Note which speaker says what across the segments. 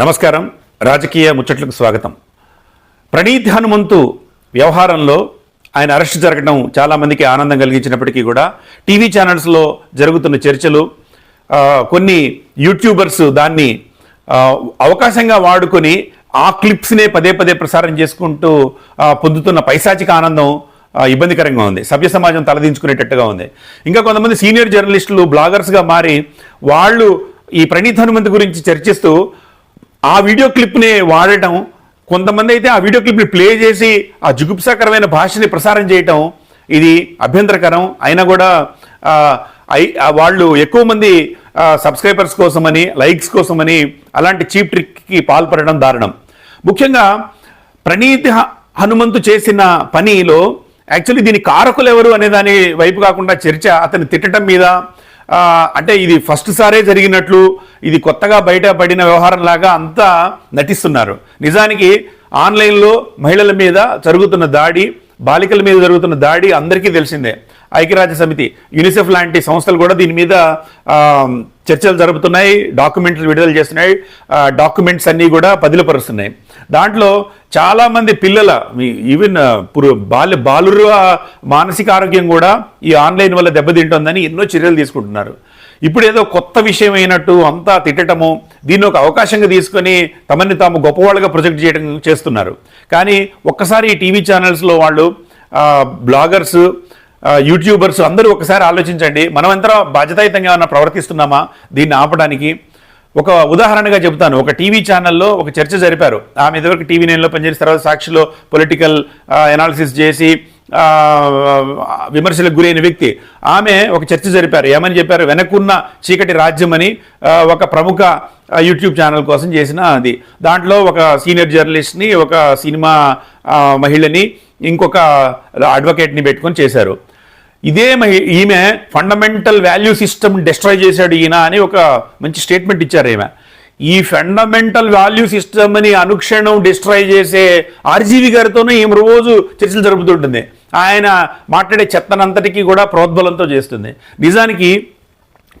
Speaker 1: నమస్కారం. రాజకీయ ముచ్చట్లకు స్వాగతం. ప్రణీత్ హనుమంతు వ్యవహారంలో ఆయన అరెస్ట్ జరగడం చాలామందికి ఆనందం కలిగించినప్పటికీ కూడా టీవీ ఛానల్స్లో జరుగుతున్న చర్చలు కొన్ని యూట్యూబర్స్ దాన్ని అవకాశంగా వాడుకొని ఆ క్లిప్స్నే పదే పదే ప్రసారం చేసుకుంటూ పొందుతున్న పైశాచిక ఆనందం ఇబ్బందికరంగా ఉంది. సభ్య సమాజం తలదించుకునేటట్టుగా ఉంది. ఇంకా కొంతమంది సీనియర్ జర్నలిస్టులు బ్లాగర్స్గా మారి వాళ్ళు ఈ ప్రణీత్ హనుమంత్ గురించి చర్చిస్తూ ఆ వీడియో క్లిప్ని వాడటం కొంతమంది అయితే ఆ వీడియో క్లిప్ని ప్లే చేసి ఆ జుగుప్సాకరమైన భాషని ప్రసారం చేయటం ఇది అభ్యంతరకరం. అయినా కూడా వాళ్ళు ఎక్కువ మంది సబ్స్క్రైబర్స్ కోసమని లైక్స్ కోసమని అలాంటి చీప్ ట్రిక్కి పాల్పడడం దారుణం. ముఖ్యంగా ప్రణీతి హ- హనుమంతు చేసిన పనిలో యాక్చువల్లీ దీని కారకులు ఎవరు అనే దాని వైపు కాకుండా చర్చ అతని తిట్టడం మీద అంటే ఇది ఫస్ట్ సారే జరిగినట్లు ఇది కొత్తగా బయటపడిన వ్యవహారం లాగా అంతా నటిస్తున్నారు. నిజానికి ఆన్లైన్లో మహిళల మీద జరుగుతున్న దాడి బాలికల మీద జరుగుతున్న దాడి అందరికీ తెలిసిందే. ఐక్యరాజ్య సమితి యూనిసెఫ్ లాంటి సంస్థలు కూడా దీని మీద చర్చలు జరుపుతున్నాయి డాక్యుమెంట్లు విడుదల చేస్తున్నాయి డాక్యుమెంట్స్ అన్నీ కూడా పదిలపరుస్తున్నాయి. దాంట్లో చాలామంది పిల్లల ఈవెన్ బాల్య బాలుర మానసిక ఆరోగ్యం కూడా ఈ ఆన్లైన్ వల్ల దెబ్బతింటుందని ఎన్నో చర్యలు తీసుకుంటున్నారు. ఇప్పుడు ఏదో కొత్త విషయం అయినట్టు అంతా తిట్టటము దీన్ని ఒక అవకాశంగా తీసుకొని తమని తాము గొప్పవాళ్ళుగా ప్రొజెక్ట్ చేయడం చేస్తున్నారు. కానీ ఒక్కసారి ఈ టీవీ ఛానల్స్లో వాళ్ళు బ్లాగర్స్ యూట్యూబర్స్ అందరూ ఒకసారి ఆలోచించండి మనం ఎంత బాధ్యతాయుతంగా ఏమైనా ప్రవర్తిస్తున్నామా? దీన్ని ఆపడానికి. ఒక ఉదాహరణగా చెబుతాను ఒక టీవీ ఛానల్లో ఒక చర్చ జరిపారు. ఆమె ఇదివరకు టీవీ నైన్లో పనిచేసిన తర్వాత సాక్షిలో పొలిటికల్ ఎనాలిసిస్ చేసి విమర్శలకు గురైన వ్యక్తి. ఆమె ఒక చర్చ జరిపారు. ఏమని చెప్పారు? వెనకున్న చీకటి రాజ్యం అని ఒక ప్రముఖ యూట్యూబ్ ఛానల్ కోసం చేసిన అది. దాంట్లో ఒక సీనియర్ జర్నలిస్ట్ని ఒక సినిమా మహిళని ఇంకొక అడ్వకేట్ని పెట్టుకొని చేశారు. ఇదే ఈమె ఫండమెంటల్ వాల్యూ సిస్టమ్ డిస్ట్రాయ్ చేశాడు ఈయన అని ఒక మంచి స్టేట్మెంట్ ఇచ్చారు ఈమె. ఈ ఫండమెంటల్ వాల్యూ సిస్టమ్ని అనుక్షణం డిస్ట్రాయ్ చేసే ఆర్జీవి గారితోనూ ఈమె రోజు చర్చలు జరుపుతుంటుంది. ఆయన మాట్లాడే చెత్తనంతటికీ కూడా ప్రోద్బలంతో చేస్తుంది. నిజానికి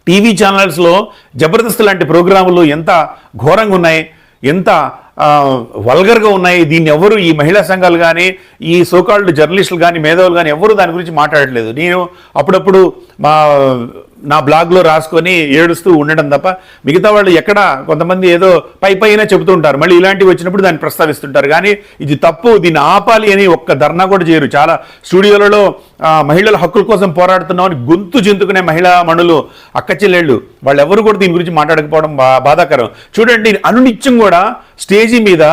Speaker 1: టీవీ ఛానల్స్లో జబర్దస్త్ లాంటి ప్రోగ్రాములు ఎంత ఘోరంగా ఉన్నాయి ఎంత వల్గర్గా ఉన్నాయి. దీన్ని ఎవరు ఈ మహిళా సంఘాలు కానీ ఈ సోకాల్డ్ జర్నలిస్టులు కానీ మేధావులు కానీ ఎవరు దాని గురించి మాట్లాడట్లేదు. నేను అప్పుడప్పుడు మా నా బ్లాగ్లో రాసుకొని ఏడుస్తూ ఉండడం తప్ప మిగతా వాళ్ళు ఎక్కడ కొంతమంది ఏదో పై పైన చెబుతూ ఉంటారు. మళ్ళీ ఇలాంటివి వచ్చినప్పుడు దాన్ని ప్రస్తావిస్తుంటారు. కానీ ఇది తప్పు దీన్ని ఆపాలి అని ఒక్క ధర్నా కూడా చేయరు. చాలా స్టూడియోలలో మహిళల హక్కుల కోసం పోరాడుతున్నామని గొంతు చెందుకునే మహిళా మణులు అక్క చెల్లెళ్ళు వాళ్ళు ఎవరు కూడా దీని గురించి మాట్లాడకపోవడం బా బాధాకరం. చూడండి అనునిత్యం కూడా స్టేజీ మీద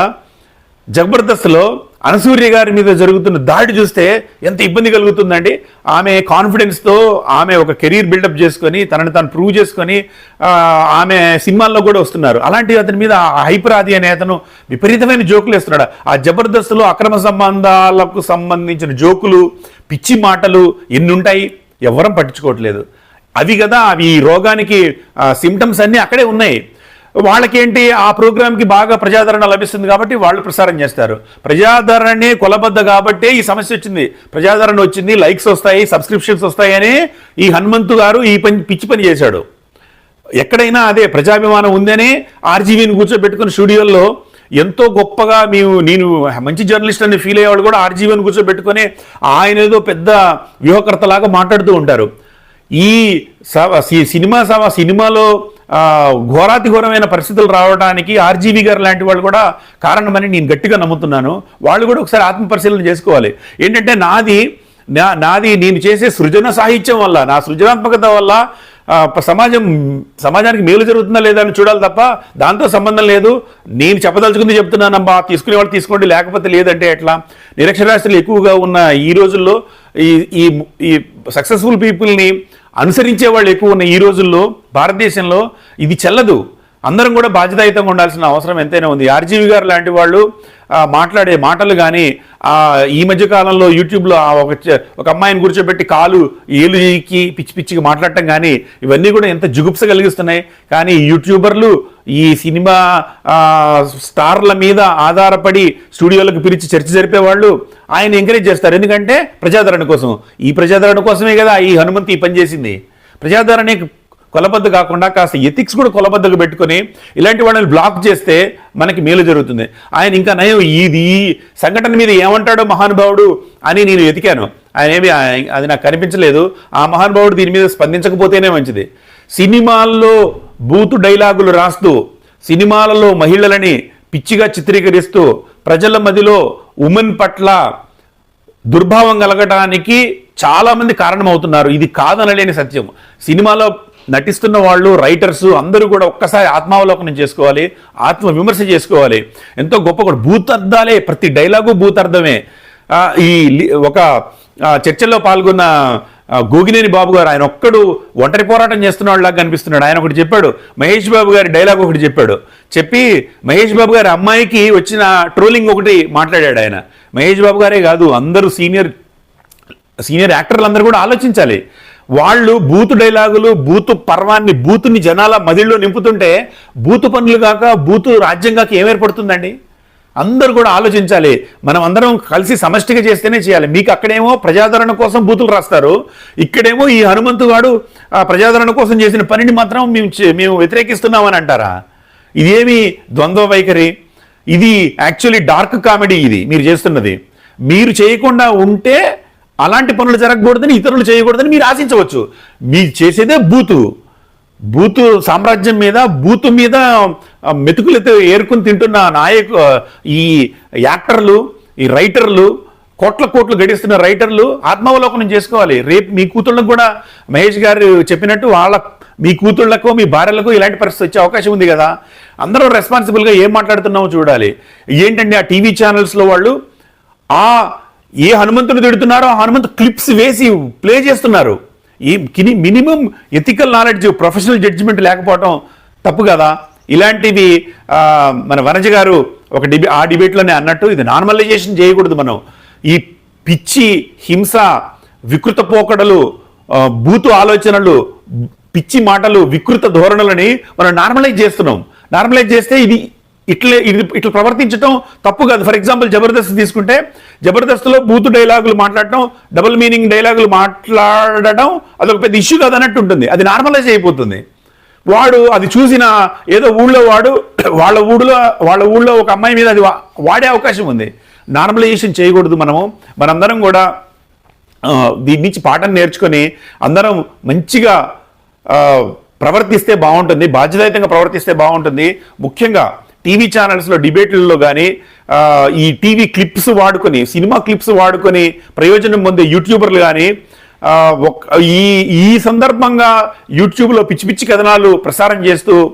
Speaker 1: జబర్దస్త్లో అనసూర్య గారి మీద జరుగుతున్న దాడి చూస్తే ఎంత ఇబ్బంది కలుగుతుందండి? ఆమె కాన్ఫిడెన్స్తో ఆమె ఒక కెరీర్ బిల్డప్ చేసుకొని తనని తాను ప్రూవ్ చేసుకొని ఆమె సినిమాల్లో కూడా వస్తున్నారు. అలాంటి అతని మీద ఆ హైపరాది అనే అతను విపరీతమైన జోకులు వేస్తున్నాడు. ఆ జబర్దస్త్లో అక్రమ సంబంధాలకు సంబంధించిన జోకులు పిచ్చి మాటలు ఎన్నుంటాయి? ఎవ్వరం ఎవరం పట్టించుకోవట్లేదు. అవి కదా అవి ఈ రోగానికి సిమ్టమ్స్ అన్నీ అక్కడే ఉన్నాయి. వాళ్ళకేంటి? ఆ ప్రోగ్రామ్కి బాగా ప్రజాదరణ లభిస్తుంది కాబట్టి వాళ్ళు ప్రసారం చేస్తారు. ప్రజాదరణే కొలబద్ద కాబట్టే ఈ సమస్య వచ్చింది. ప్రజాదరణ వచ్చింది లైక్స్ వస్తాయి సబ్స్క్రిప్షన్స్ వస్తాయని ఈ హనుమంతు గారు ఈ పని పిచ్చి పని చేశాడు. ఎక్కడైనా అదే ప్రజాభిమానం ఉందని ఆర్జీవీని కూర్చోబెట్టుకుని స్టూడియోల్లో ఎంతో గొప్పగా మేము నేను మంచి జర్నలిస్ట్ అని ఫీల్ అయ్యేవాళ్ళు కూడా ఆర్జీవీని కూర్చోబెట్టుకొని ఆయన ఏదో పెద్ద వ్యూహకర్తలాగా మాట్లాడుతూ ఉంటారు. ఈ సినిమా సినిమాలో ఘోరాతి ఘోరమైన పరిస్థితులు రావడానికి ఆర్జీవీ గారు లాంటి వాళ్ళు కూడా కారణమని నేను గట్టిగా నమ్ముతున్నాను. వాళ్ళు కూడా ఒకసారి ఆత్మపరిశీలన చేసుకోవాలి. ఏంటంటే నాది నా నాది నేను చేసే సృజన సాహిత్యం వల్ల నా సృజనాత్మకత వల్ల సమాజం సమాజానికి మేలు జరుగుతుందా లేదా అని చూడాలి తప్ప దాంతో సంబంధం లేదు. నేను చెప్పదలుచుకుంది చెప్తున్నానమ్మా. తీసుకునే వాళ్ళు తీసుకోండి లేకపోతే లేదంటే ఎట్లా? నిరక్షరాస్యులు ఎక్కువగా ఉన్న ఈ రోజుల్లో ఈ ఈ సక్సెస్ఫుల్ పీపుల్ని అనుసరించే వాళ్ళు ఎక్కువ ఉన్న ఈ రోజుల్లో భారతదేశంలో ఇది చెల్లదు. అందరం కూడా బాధ్యతాయుతంగా ఉండాల్సిన అవసరం ఎంతైనా ఉంది. ఆర్జీవి గారు లాంటి వాళ్ళు మాట్లాడే మాటలు కానీ ఈ మధ్య కాలంలో యూట్యూబ్లో ఒక ఒక అమ్మాయిని కూర్చోబెట్టి కాలు ఏలుకి పిచ్చి పిచ్చికి మాట్లాడటం కానీ ఇవన్నీ కూడా ఎంత జుగుప్స కలిగిస్తున్నాయి. కానీ యూట్యూబర్లు ఈ సినిమా స్టార్ల మీద ఆధారపడి స్టూడియోలకు పిలిచి చర్చ జరిపేవాళ్ళు ఆయన ఎంకరేజ్ చేస్తారు. ఎందుకంటే ప్రజాదరణ కోసం. ఈ ప్రజాదరణ కోసమే కదా ఈ హనుమంతి ఈ పని చేసింది. ప్రజాదరణ కొలబద్దు కాకుండా కాస్త ఎథిక్స్ కూడా కొలబద్దకు పెట్టుకొని ఇలాంటి వాళ్ళని బ్లాక్ చేస్తే మనకి మేలు జరుగుతుంది. ఆయన ఇంకా నయం ఇది ఈ సంఘటన మీద ఏమంటాడో మహానుభావుడు అని నేను ఎతికాను ఆయన ఏమి అది నాకు కనిపించలేదు. ఆ మహానుభావుడు దీని మీద స్పందించకపోతేనే మంచిది. సినిమాల్లో బూతు డైలాగులు రాస్తూ సినిమాలలో మహిళలని పిచ్చిగా చిత్రీకరిస్తూ ప్రజల మదిలో ఉమెన్ పట్ల దుర్భావం కలగడానికి చాలామంది కారణమవుతున్నారు. ఇది కాదనలేని సత్యం. సినిమాలో నటిస్తున్న వాళ్ళు రైటర్స్ అందరూ కూడా ఒక్కసారి ఆత్మావలోకనం చేసుకోవాలి ఆత్మ విమర్శ చేసుకోవాలి. ఎంతో గొప్ప కూడా. భూతార్థాలే ప్రతి డైలాగు భూతార్థమే. ఈ ఒక చర్చల్లో పాల్గొన్న గోగినేని బాబు గారు ఆయన ఒక్కడు ఒంటరి పోరాటం చేస్తున్నవాళ్ళగా కనిపిస్తున్నాడు. ఆయన ఒకటి చెప్పాడు. మహేష్ బాబు గారి డైలాగ్ ఒకటి చెప్పాడు. చెప్పి మహేష్ బాబు గారి అమ్మాయికి వచ్చిన ట్రోలింగ్ ఒకటి మాట్లాడాడు ఆయన. మహేష్ బాబు గారే కాదు అందరూ సీనియర్ సీనియర్ యాక్టర్లు అందరూ కూడా ఆలోచించాలి. వాళ్ళు బూతు డైలాగులు బూతు పర్వాన్ని బూతుని జనాల మదిలో నింపుతుంటే బూతు పనులు కాక బూతు రాజ్యం కాక ఏం ఏర్పడుతుందండి? అందరూ కూడా ఆలోచించాలి. మనం అందరం కలిసి సమష్టిగా చేస్తేనే చేయాలి. మీకు అక్కడేమో ప్రజాదరణ కోసం బూతులు రాస్తారు. ఇక్కడేమో ఈ హనుమంతు వాడు ఆ ప్రజాదరణ కోసం చేసిన పనిని మాత్రం మేము మేము వ్యతిరేకిస్తున్నామని అంటారా? ఇదేమి ద్వంద్వ వైఖరి? ఇది యాక్చువల్లీ డార్క్ కామెడీ ఇది మీరు చేస్తున్నది. మీరు చేయకుండా ఉంటే అలాంటి పనులు జరగకూడదని ఇతరులు చేయకూడదని మీరు ఆశించవచ్చు. మీరు చేసేదే బూతు. బూతు సామ్రాజ్యం మీద బూతు మీద మెతుకులతో ఏరుకుని తింటున్న నాయకు ఈ యాక్టర్లు ఈ రైటర్లు కోట్ల కోట్లు గడిస్తున్న రైటర్లు ఆత్మావలోకనం చేసుకోవాలి. రేపు మీ కూతుళ్ళకు కూడా మహేష్ గారు చెప్పినట్టు వాళ్ళ మీ కూతుళ్ళకో మీ భార్యలకు ఇలాంటి పరిస్థితి వచ్చే అవకాశం ఉంది కదా. అందరూ రెస్పాన్సిబుల్గా ఏం మాట్లాడుతున్నామో చూడాలి. ఏంటండి ఆ టీవీ ఛానల్స్లో వాళ్ళు? ఆ ఏ హనుమంతుడు తిడుతున్నారో ఆ హనుమంతు క్లిప్స్ వేసి ప్లే చేస్తున్నారు. ఈ కిని minimum ethical knowledge professional judgement లేకపోవడం తప్పు కదా? ఇలాంటివి మన వనజ గారు ఒక డిబే ఆ డిబేట్లోనే అన్నట్టు ఇది నార్మలైజేషన్ చేయకూడదు మనం. ఈ పిచ్చి హింస వికృత పోకడలు బూతు ఆలోచనలు పిచ్చి మాటలు వికృత ధోరణులని మనం నార్మలైజ్ చేస్తున్నాం. నార్మలైజ్ చేస్తే ఇది ఇట్లే ఇది ఇట్లా ప్రవర్తించడం తప్పు కాదు. ఫర్ ఎగ్జాంపుల్ జబర్దస్త్ తీసుకుంటే జబర్దస్త్లో బూతు డైలాగులు మాట్లాడటం డబుల్ మీనింగ్ డైలాగులు మాట్లాడడం అదొక పెద్ద ఇష్యూ కాదు అన్నట్టు ఉంటుంది. అది నార్మలైజ్ అయిపోతుంది. వాడు అది చూసిన ఏదో ఊళ్ళో వాడు వాళ్ళ ఊళ్ళో వాళ్ళ ఊళ్ళో ఒక అమ్మాయి మీద అది వాడే అవకాశం ఉంది. నార్మలైజేషన్ చేయకూడదు మనము. మనందరం కూడా దీని నుంచి పాఠం నేర్చుకొని అందరం మంచిగా ప్రవర్తిస్తే బాగుంటుంది బాధ్యతాయుతంగా ప్రవర్తిస్తే బాగుంటుంది. ముఖ్యంగా టీవీ ఛానల్స్లో డిబేట్లలో కానీ ఈ టీవీ క్లిప్స్ వాడుకొని సినిమా క్లిప్స్ వాడుకొని ప్రయోజనం పొందే యూట్యూబర్లు కానీ ఒక్- ఈ ఈ సందర్భంగా యూట్యూబ్లో పిచ్చి పిచ్చి కథనాలు ప్రసారం చేస్తూ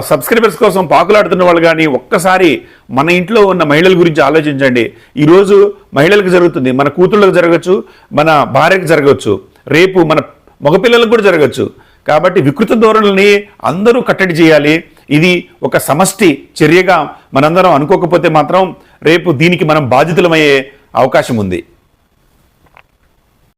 Speaker 1: సబ్స్క్రైబర్స్ కోసం పాకులాడుతున్న వాళ్ళు కానీ ఒక్కసారి మన ఇంట్లో ఉన్న మహిళల గురించి ఆలోచించండి. ఈరోజు మహిళలకు జరుగుతుంది. మన కూతుళ్ళకు జరగచ్చు మన భార్యకు జరగవచ్చు రేపు మన మగపిల్లలకు కూడా జరగచ్చు. కాబట్టి వికృత ధోరణుల్ని అందరూ కట్టడి చేయాలి. ఇది ఒక సమష్టి చర్యగా మనందరం అనుకోకపోతే మాత్రం రేపు దీనికి మనం బాధితులమయ్యే అవకాశం ఉంది.